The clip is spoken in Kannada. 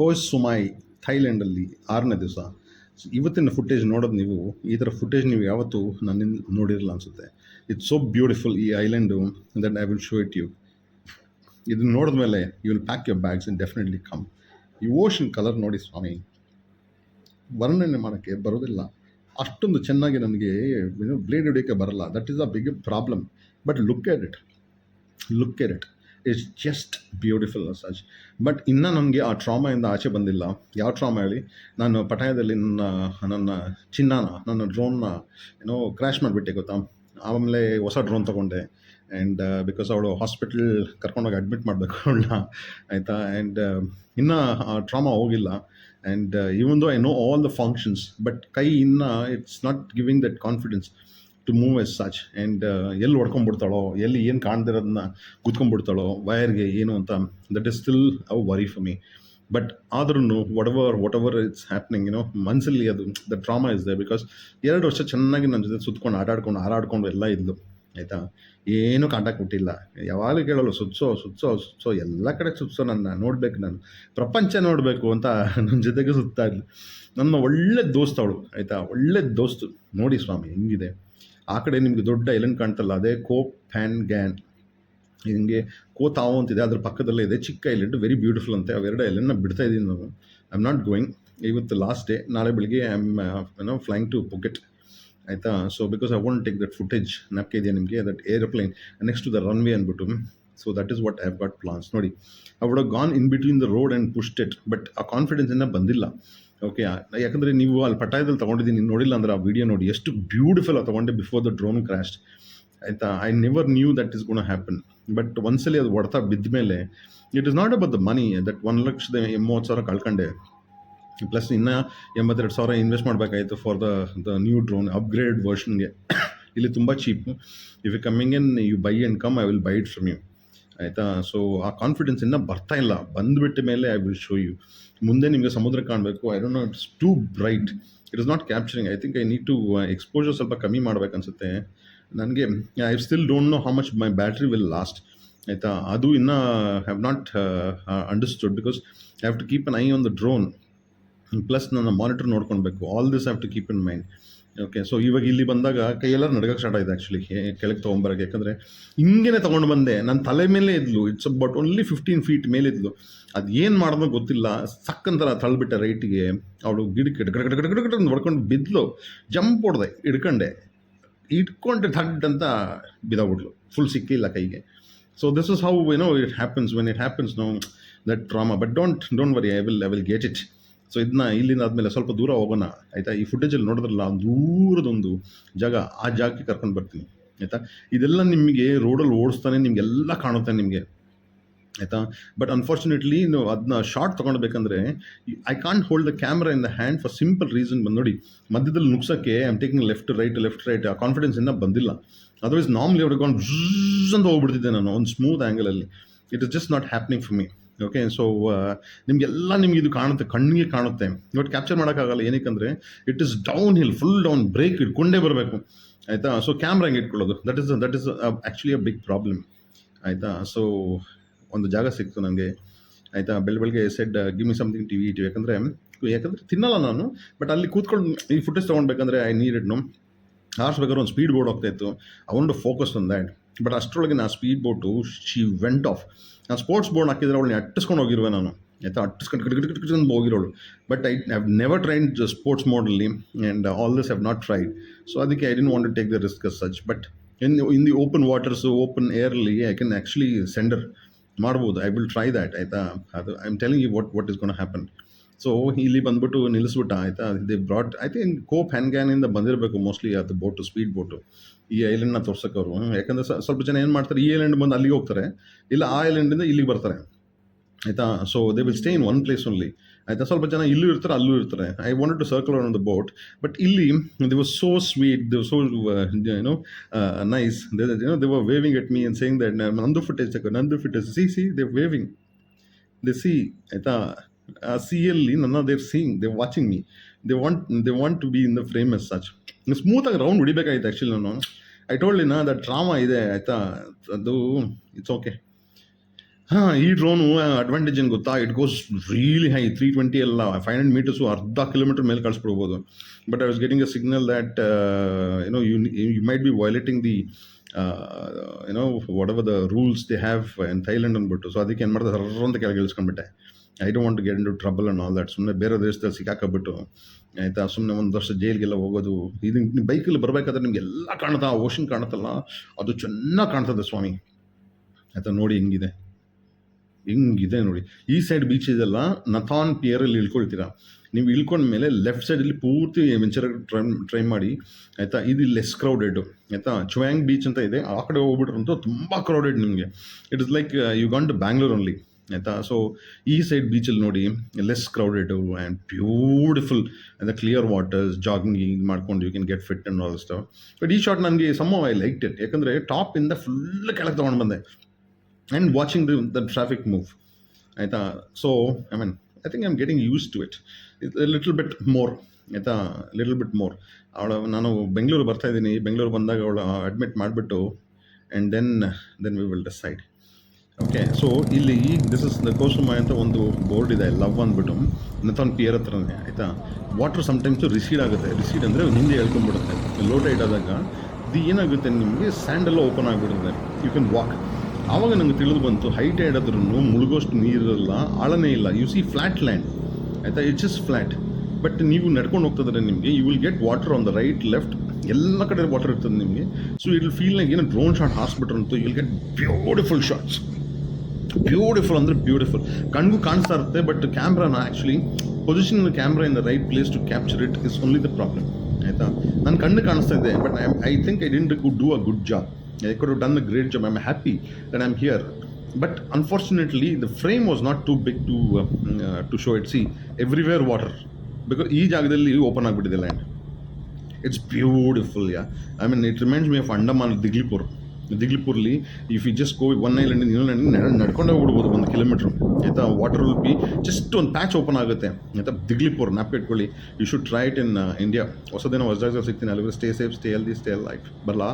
ಕೋಸ್ ಸುಮಾಯ್ ಥೈಲ್ಯಾಂಡಲ್ಲಿ ಆರನೇ ದಿವಸ. ಇವತ್ತಿನ ಫುಟೇಜ್ ನೋಡೋದು ನೀವು, ಈ ಥರ ಫುಟೇಜ್ ನೀವು ಯಾವತ್ತೂ ನನ್ನಿಂದ ನೋಡಿರಲ್ಲ ಅನಿಸುತ್ತೆ. ಇಟ್ಸ್ ಸೋ ಬ್ಯೂಟಿಫುಲ್ ಈ island that I will show it you ಇದನ್ನ ನೋಡಿದ್ಮೇಲೆ you will pack your bags in definitely come ಈ ಓಷನ್ ಕಲರ್ ನೋಡಿ ಸ್ವಾಮಿ, ವರ್ಣನೆ ಮಾಡೋಕ್ಕೆ ಬರೋದಿಲ್ಲ. ಅಷ್ಟೊಂದು ಚೆನ್ನಾಗಿ ನನಗೆ ಬ್ಲೇಡ್ ಹಿಡಿಯೋಕ್ಕೆ ಬರಲ್ಲ. That is a big problem but look at it look at it it's just beautiful massage but ಇನ್ನೂ ನನಗೆ ಆ ಟ್ರಾಮಾಯಿಂದ ಆಚೆ ಬಂದಿಲ್ಲ. ಯಾವ ಟ್ರಾಮಾ ಹೇಳಿ? ನಾನು ಪಟಾಯದಲ್ಲಿ ನನ್ನ ನನ್ನ ಚಿನ್ನನ, ನನ್ನ ಡ್ರೋನ್ನ ಏನೋ ಕ್ರ್ಯಾಶ್ ಮಾಡಿಬಿಟ್ಟೆ ಗೊತ್ತಾ? ಆಮೇಲೆ ಹೊಸ ಡ್ರೋನ್ ತೊಗೊಂಡೆ. ಆ್ಯಂಡ್ ಬಿಕಾಸ್ ಅವಳು ಹಾಸ್ಪಿಟಲ್ ಕರ್ಕೊಂಡೋಗಿ ಅಡ್ಮಿಟ್ ಮಾಡಬೇಕು ಅವಳನ್ನ, ಆಯಿತಾ? ಆ್ಯಂಡ್ ಇನ್ನೂ ಆ ಟ್ರಾಮಾ ಹೋಗಿಲ್ಲ. And even though I know all the functions but ಕೈ ಇನ್ನೂ it's not giving that confidence to move as such and ಎಲ್ಲಿ ಹೊಡ್ಕೊಂಡ್ಬಿಡ್ತಾಳೋ, ಎಲ್ಲಿ ಏನು ಕಾಣ್ದಿರೋದನ್ನ ಕುತ್ಕೊಂಡ್ಬಿಡ್ತಾಳೋ ವಯರ್ಗೆ ಏನು ಅಂತ that is still a worry for me but ಆದ್ರೂ whatever whatever it's happening ಏನೋ ಮನಸ್ಸಲ್ಲಿ ಅದು the drama is there because ಎರಡು ವರ್ಷ ಚೆನ್ನಾಗಿ ನನ್ನ ಜೊತೆ ಸುತ್ಕೊಂಡು, ಆಟಾಡ್ಕೊಂಡು, ಹಾರಾಡ್ಕೊಂಡು ಎಲ್ಲ ಇದ್ಲು, ಆಯಿತಾ? ಏನೂ ಕಾಂಟ್ಯಾಕ್ಟ್ ಕೊಟ್ಟಿಲ್ಲ ಯಾವಾಗಲೂ ಕೇಳಲು ಸುತ್ಸೋ ಸುತ್ಸೋ ಸುತ್ಸೋ, ಎಲ್ಲ ಕಡೆ ಸುತ್ಸೋ ನನ್ನ, ನೋಡ್ಬೇಕು ನಾನು. ಪ್ರಪಂಚ ನೋಡಬೇಕು ಅಂತ ನನ್ನ ಜೊತೆಗೆ ಸುತ್ತಾ ಇದ್ಲು. ನನ್ನ ಒಳ್ಳೆ ದೋಸ್ತವಳು ಆಯಿತಾ? ಒಳ್ಳೆ ದೋಸ್ತು. ನೋಡಿ ಸ್ವಾಮಿ, ಹೆಂಗಿದೆ. ಆ ಕಡೆ ನಿಮಗೆ ದೊಡ್ಡ ಐಲ್ಯಾಂಡ್ ಕಾಣ್ತಲ್ಲ, ಅದೇ ಕೋಪ್ ಫ್ಯಾನ್ ಗ್ಯಾನ್ ಹಿಂಗೆ ಕೋತಾವು ಅಂತಿದೆ, ಅದ್ರ ಪಕ್ಕದಲ್ಲೇ ಇದೆ, ಚಿಕ್ಕ ಐಲೆಂಡ್ ವೆರಿ ಬ್ಯೂಟಿಫುಲ್ ಅಂತೆ. ಅವೆರಡು ಐಲೆಂಡ್ನ ಬಿಡ್ತಾ ಇದ್ದೀನಿ ನಾನು. ಐ ಆಮ್ ನಾಟ್ ಗೋಯಿಂಗ್ ಇವತ್ತು ಲಾಸ್ಟ್ ಡೇ ನಾಳೆ ಬೆಳಿಗ್ಗೆ I am no flying to Phuket ಆಯಿತಾ? So because I want take that footage ನಾಪ್ಕೆ ಇದೆಯಾ ನಿಮಗೆ? That aeroplane next to the runway ಅಂದ್ಬಿಟ್ಟು. So that is what I got plans ನೋಡಿ I would gone in between the road and pushed it but ಆ ಕಾನ್ಫಿಡೆನ್ಸ್ ಇನ್ನೂ ಬಂದಿಲ್ಲ. ಓಕೆ ಯಾಕಂದರೆ ನೀವು ಅಲ್ಲಿ ಪಟ್ಟಾಯದಲ್ಲಿ ತೊಗೊಂಡಿದ್ದೀನಿ ನೋಡಿಲ್ಲ ಅಂದ್ರೆ ಆ ವಿಡಿಯೋ ನೋಡಿ. ಎಷ್ಟು ಬ್ಯೂಟಿಫುಲ್ ಆ ತೊಗೊಂಡೆ ಬಿಫೋರ್ ದ ಡ್ರೋನ್ ಕ್ರ್ಯಾಶ್ ಆಯಿತಾ? I never knew that is gonna happen but ಒಂದ್ಸಲಿ ಅದು ಹೊಡ್ತಾ ಬಿದ್ದ ಮೇಲೆ it is not about the money that ಒಂದು ಲಕ್ಷದ ಮೂವತ್ತು ಸಾವಿರ ಕಳ್ಕೊಂಡೆ. ಪ್ಲಸ್ ಇನ್ನೂ ಎಂಬತ್ತೆರಡು ಸಾವಿರ invest ಮಾಡಬೇಕಾಯಿತು for the the new drone upgrade ವರ್ಷನ್ಗೆ ಇಲ್ಲಿ ತುಂಬ cheap if you coming in you buy and come I will buy it from you ಆಯಿತಾ? ಸೊ ಆ ಕಾನ್ಫಿಡೆನ್ಸ್ ಇನ್ನೂ ಬರ್ತಾ ಇಲ್ಲ. ಬಂದುಬಿಟ್ಟ ಮೇಲೆ ಐ ವಿಲ್ ಶೋ ಯು ಮುಂದೆ ನಿಮಗೆ ಸಮುದ್ರ ಕಾಣಬೇಕು. I don't know it's too bright it is not capturing I think I need to exposure ಸ್ವಲ್ಪ ಕಮ್ಮಿ ಮಾಡ್ಬೇಕನ್ಸುತ್ತೆ ನನಗೆ I still don't know how much my battery will last ಆಯಿತಾ? ಅದು ಇನ್ನೂ have not understood because I have to keep an eye on the drone plus ನನ್ನ ಮಾನಿಟರ್ ನೋಡ್ಕೊಳ್ಬೇಕು. All this have to keep in mind okay so ಇವಾಗ ಇಲ್ಲಿ ಬಂದಾಗ ಕೈಯೆಲ್ಲ ನಡಗಕ್ಕೆ ಸ್ಟಾರ್ಟ್ ಆಗಿದೆ ಆ್ಯಕ್ಚುಲಿ ಕೆಳಗೆ ತೊಗೊಂಬರಕ್ಕೆ. ಯಾಕಂದರೆ ಹಿಂಗೇನೆ ತೊಗೊಂಡು ಬಂದೆ. ನನ್ನ ತಲೆ ಮೇಲೆ ಇದ್ಲು. It's but only fifteen feet ಮೇಲೆ ಇದ್ಲು. ಅದು ಏನು ಮಾಡೋದು ಗೊತ್ತಿಲ್ಲ. ಸಕ್ಕಂತರ ತಳ್ಬಿಟ್ಟೆ ರೈಟಿಗೆ ಅವಳು ಗಿಡಕ್ಕೆ ಗಡ ಗಡ ಗಡ ಗಡ ಗಡ ಅಂತ ಹೊಡ್ಕೊಂಡು ಬಿದ್ದಲು ಜಂಪ್ ಹೊಡೆದೆ. ಹಿಡ್ಕೊಂಡೆ. ಇಟ್ಕೊಂಡೆ ಥಡ್ ಅಂತ ಬಿದ್ದಾಗ್ಬಿಡ್ಲು ಫುಲ್ ಸಿಕ್ಕಿಲ್ಲ ಕೈಗೆ. ಸೊ ದಿಸ್ ಇಸ್ ಹೌ ಏನೋ it happens when it happens no that drama but don't don't worry I will I will get it so ಇದನ್ನ ಇಲ್ಲಿಂದ ಆದಮೇಲೆ ಸ್ವಲ್ಪ ದೂರ ಹೋಗೋಣ, ಆಯಿತಾ? ಈ ಫುಟೇಜಲ್ಲಿ ನೋಡಿದ್ರಲ್ಲ, ದೂರದೊಂದು ಜಾಗ, ಆ ಜಾಗಕ್ಕೆ ಕರ್ಕೊಂಡು ಬರ್ತೀನಿ, ಆಯಿತಾ? ಇದೆಲ್ಲ ನಿಮಗೆ ರೋಡಲ್ಲಿ ಓಡಿಸ್ತಾನೆ ನಿಮಗೆಲ್ಲ ಕಾಣುತ್ತೆ ನಿಮಗೆ, ಆಯಿತಾ? ಬಟ್ ಅನ್ಫಾರ್ಚುನೇಟ್ಲಿ ನೀವು ಅದನ್ನ short ತೊಗೊಳ್ಬೇಕಂದ್ರೆ I can't hold the camera in the hand for simple reason ಬಂದು ನೋಡಿ, ಮಧ್ಯದಲ್ಲಿ ನುಗ್ಸೋಕ್ಕೆ am taking left right left right ಆ ಕಾನ್ಫಿಡೆನ್ಸ್ ಇನ್ನೂ ಬಂದಿಲ್ಲ. ಅದರ್ವೈಸ್ ನಾರ್ಮಲಿ ಅವ್ರಿಗೆ ಒಂದು ಅಂತ ಹೋಗ್ಬಿಡ್ತಿದ್ದೆ ನಾನು, ಒಂದು smooth ಆ್ಯಂಗಲಲ್ಲಿ it is just not happening for me okay so ನಿಮಗೆಲ್ಲ ನಿಮ್ಗೆ ಇದು ಕಾಣುತ್ತೆ, ಕಣ್ಣಿಗೆ ಕಾಣುತ್ತೆ. ಬಟ್ ಕ್ಯಾಪ್ಚರ್ ಮಾಡೋಕ್ಕಾಗಲ್ಲ. ಏನಕ್ಕಂದರೆ it is down hill full down brake ಇಟ್ಕೊಂಡೇ ಬರಬೇಕು. ಆಯಿತಾ? ಸೊ ಕ್ಯಾಮ್ರಾ ಹಂಗೆ ಇಟ್ಕೊಳ್ಳೋದು. That is that is actually a big problem ಆಯಿತಾ? ಸೊ ಒಂದು ಜಾಗ ಸಿಕ್ತು ನನಗೆ ಆಯಿತಾ? ಬೆಳ ಬೆಳಗ್ಗೆ said give me something T V T ಯಾಕಂದರೆ ಯಾಕಂದರೆ ತಿನ್ನಲ್ಲ ನಾನು ಬಟ್ ಅಲ್ಲಿ ಕೂತ್ಕೊಂಡು ಈ ಫುಟೇಜ್ ತೊಗೊಳ್ಬೇಕಂದ್ರೆ ಐ ನೀಡ್ ಇಟ್ ನೋ ಒಂದು ಸ್ಪೀಡ್ ಬೋರ್ಡ್ ಹೋಗ್ತಾ ಇತ್ತು. I want focus on that but ಅಷ್ಟರೊಳಗೆ ನಾ speed boat she went off ನಾನು ಸ್ಪೋರ್ಟ್ಸ್ ಬೋರ್ಡ್ ಹಾಕಿದ್ರೆ ಅವಳನ್ನ ಅಟ್ಟಿಸ್ಕೊಂಡು ಹೋಗಿರುವೆ ನಾನು ಆಯಿತಾ ಅಟ್ಟಿಸ್ಕೊಂಡು ಗಿಡ ಗಿಡ ಹೋಗಿರೋಳು but I have never train sports ಮೋಡಲ್ಲಿ and all this have not tried so ಅದಕ್ಕೆ I didn't want to take the risk as such but in in the open waters open early I can actually sender ಮಾಡ್ಬೋದು ಐ ವಿಲ್ ಟ್ರೈ ದ್ಯಾಟ್ ಆಯಿತಾ ಅದು I am telling you what what is gonna happen so ಇಲ್ಲಿ ಬಂದ್ಬಿಟ್ಟು ನಿಲ್ಲಿಸ್ಬಿಟ್ಟ, ಆಯಿತಾ? ದೇ ಬ್ರಾಡ್ ಐ ಥಿಂಕ್ ಕೋಪ್ ಹ್ಯಾನ್ಗ್ಯಾನಿಂದ ಬಂದಿರಬೇಕು ಮೋಸ್ಟ್ಲಿ ಅದು ಬೋಟು ಸ್ಪೀಡ್ ಬೋಟು ಈ ಐಲ್ಯಾಂಡ್ನ ತೋರ್ಸೋಕ್ಕವರು. ಯಾಕಂದರೆ ಸ್ವಲ್ಪ ಜನ ಏನು ಮಾಡ್ತಾರೆ, ಈ ಐಲ್ಯಾಂಡ್ ಬಂದು ಅಲ್ಲಿಗೆ ಹೋಗ್ತಾರೆ. ಇಲ್ಲ, ಆ ಐಲ್ಯಾಂಡಿಂದ ಇಲ್ಲಿಗೆ ಬರ್ತಾರೆ. ಆಯಿತಾ? So they will stay in one place only ಆಯಿತಾ? ಸ್ವಲ್ಪ ಜನ ಇಲ್ಲೂ ಇರ್ತಾರೆ, ಅಲ್ಲೂ ಇರ್ತಾರೆ. I want to circle on the boat but ಇಲ್ಲಿ they was so sweet they so ಏನು nice you know they were waving at me and saying that ನಂದು ಫುಟೇಜ್ ನಂದು footage see see they waving they see ಆಯಿತಾ? ಸಿಯಲ್ಲಿ ನನ್ನ there seeing they watching me they want they want to be in the frame as such ಸ್ಮೂತಾಗಿ ರೌಂಡ್ ಹೊಡಿಬೇಕಾಗಿತ್ತು ಆ್ಯಕ್ಚುಲಿ ನಾನು. ಐ ಟೋಲ್ಡ್ ದಟ್ ಡ್ರಾಮಾ ಇದೆ, ಆಯಿತಾ? ಅದು ಇಟ್ಸ್ ಓಕೆ ಹಾಂ, ಈ ಡ್ರೋನು ಅಡ್ವಾಂಟೇಜ್ ಏನು ಗೊತ್ತಾ? It goes really high three twenty ಎಲ್ಲ. ಫೈವ್ ಹಂಡ್ರೆಡ್ ಮೀಟರ್ಸು ಅರ್ಧ ಕಿಲೋಮೀಟರ್ ಮೇಲೆ ಕಳಿಸ್ಬಿಡ್ಬೋದು. But I was getting a signal that you know you you might be violating the you know whatever the rules they have in Thailand ಅಂದ್ಬಿಟ್ಟು. ಸೊ ಅದಕ್ಕೆ ಏನು ಮಾಡಿದೆ? ಸರ್ರ ಅಂತ ಕೆಳಗೆ ಇಳಿಸ್ಕೊಂಡ್ಬಿಟ್ಟೆ. I don't want get to trouble and all that ಸುಮ್ಮನೆ ಬೇರೆ ದೇಶದಲ್ಲಿ ಸಿಕ್ಕಾಕಬಿಟ್ಟು, ಆಯಿತಾ? ಸುಮ್ಮನೆ ಒಂದು ವರ್ಷ ಜೈಲಿಗೆಲ್ಲ ಹೋಗೋದು. ಇದು ನಿಮ್ಮ ಬೈಕಲ್ಲಿ ಬರಬೇಕಾದ್ರೆ ನಿಮಗೆಲ್ಲ ಆ ಓಷನ್ ಕಾಣುತ್ತಲ್ಲ? ಅದು ಚೆನ್ನಾಗಿ ಕಾಣ್ತದೆ ಸ್ವಾಮಿ. ಆಯಿತಾ? ನೋಡಿ ಹಿಂಗಿದೆ. ಹಿಂಗಿದೆ ನೋಡಿ. ಈ ಸೈಡ್ ಬೀಚ್ ಇದೆಲ್ಲ ನಥಾನ್ ಪಿಯರಲ್ಲಿ ಇಳ್ಕೊಳ್ತೀರಾ? ನೀವು ಇಳ್ಕೊಂಡ್ಮೇಲೆ ಲೆಫ್ಟ್ ಸೈಡಲ್ಲಿ ಪೂರ್ತಿ ವೆಂಚರ್ ಟ್ರೈ ಟ್ರೈ ಮಾಡಿ, ಆಯಿತಾ? ಇದು ಲೆಸ್ ಕ್ರೌಡೆಡ್ ಆಯಿತಾ? ಚುಯಾಂಗ್ ಬೀಚ್ ಅಂತ ಇದೆ. ಆ ಕಡೆ ಹೋಗ್ಬಿಟ್ರಂತೂ ತುಂಬ ಕ್ರೌಡೆಡ್ ನಿಮಗೆ. It is like you gone to Bangalore only ಆಯಿತಾ? ಸೊ ಈ ಸೈಡ್ ಬೀಚಲ್ಲಿ ನೋಡಿ less crowded and beautiful and clear waters jogging ಮಾಡ್ಕೊಂಡು you can get fit and all stuff but ಈ ಶಾಟ್ ನನಗೆ ಸಮ್ ಐ ಲೈಕ್ ಇಟ್ ಯಾಕಂದರೆ ಟಾಪಿಂದ ಫುಲ್ ಕೆಳಗೆ ತೊಗೊಂಡು ಬಂದೆ. And watching the the traffic move ಆಯಿತಾ? So I mean I think I am getting use to it little bit more ಆಯಿತಾ? ಲಿಟಲ್ ಬಿಟ್ ಮೋರ್ ಅವಳ, ನಾನು ಬೆಂಗಳೂರು ಬರ್ತಾ ಇದ್ದೀನಿ. ಬೆಂಗಳೂರು ಬಂದಾಗ ಅವಳು ಅಡ್ಮಿಟ್ ಮಾಡಿಬಿಟ್ಟು and then then we will decide okay so ಇಲ್ಲಿ this is the Koh Samui ಅಂತ ಒಂದು ಬೋರ್ಡ್ ಇದೆ ಲವ್ ಅಂದ್ಬಿಟ್ಟು ನಥಾನ್ ಪಿಯರ್ ಹತ್ರನೇ, ಆಯಿತಾ? ವಾಟರ್ ಸಮ್ಟೈಮ್ಸು ರಿಸೀಡ್ ಆಗುತ್ತೆ. ರಿಸೀಡ್ ಅಂದರೆ ಹಿಂದೆ ಹೇಳ್ಕೊಂಡ್ಬಿಡುತ್ತೆ. ಲೋ ಟೈಡ್ ಆದಾಗ ಇದು ಏನಾಗುತ್ತೆ ನಿಮಗೆ? ಸ್ಯಾಂಡೆಲ್ಲ ಓಪನ್ ಆಗಿಬಿಡುತ್ತೆ. ಯು ಕ್ಯಾನ್ ವಾಕ್ ಆವಾಗ ನಂಗೆ ತಿಳಿದು ಬಂತು ಹೈ ಟೈಡ್ ಆದ್ರೂ ಮುಳುಗೋಷ್ಟು ನೀರಿರಲ್ಲ ಆಳನೇ ಇಲ್ಲ. ಯು ಸಿ ಫ್ಲ್ಯಾಟ್ ಲ್ಯಾಂಡ್ ಆಯಿತಾ? ಇಟ್ಸ್ ಇಸ್ ಫ್ಲ್ಯಾಟ್ ಬಟ್ ನೀವು ನಡ್ಕೊಂಡು ಹೋಗ್ತಿದ್ರೆ ನಿಮಗೆ you will get water on the right left ಎಲ್ಲ ಕಡೆ ವಾಟರ್ ಇರ್ತದೆ ನಿಮಗೆ. ಸೊ ಇಟ್ ವಿಲ್ ಫೀಲ್ ಏನೋ drone shot ಹಾಸ್ಬಿಟ್ರಂತೂ you will get beautiful shots beautiful ಅಂದರೆ ಬ್ಯೂಟಿಫುಲ್ ಕಣ್ಗೂ ಕಾಣಿಸ್ತಾ ಇರುತ್ತೆ but ಕ್ಯಾಮ್ರಾನ actually position camera in the right place to capture it is only the problem ಆಯಿತಾ? ನನ್ನ ಕಣ್ಣು ಕಾಣಿಸ್ತಾ ಇದೆ but I I think I didn't could do a good job I could done a great job I am happy that I am here but unfortunately the frame was not too big to to show it see everywhere water because ಈ ಜಾಗದಲ್ಲಿ ಓಪನ್ ಆಗಿಬಿಟ್ಟಿದೆ land it's beautiful yeah I mean it reminds me of Andaman Diglipur ದಿಗ್ಲಿಪುರ್ಲಿ if you just go one island ಇನ್ನೊಂದು ಐಲ್ಯಾಂಡ್ ನಡ್ಕೊಂಡೇ ಹೋಗ್ಬಿಡ್ಬೋದು ಒಂದು ಕಿಲೋಮೀಟ್ರ್ ಆಯಿತಾ? ವಾಟರ್ ವಿಲ್ ಬಿ ಜಸ್ಟ್ ಒಂದು ಪ್ಯಾಚ್ ಓಪನ್ ಆಗುತ್ತೆ. ಆಯಿತಾ? ದಿಗ್ಲಿಪುರ್ ನ್ಯಾಪ್ ಇಟ್ಕೊಳ್ಳಿ. You should try it in India ಹೊಸದೇನೋ ಹೊಸ ಜಾಗ ಸಿಗ್ತೀನಿ. ಅಲ್ಲಿ stay safe stay healthy stay life ಬರಲಾ?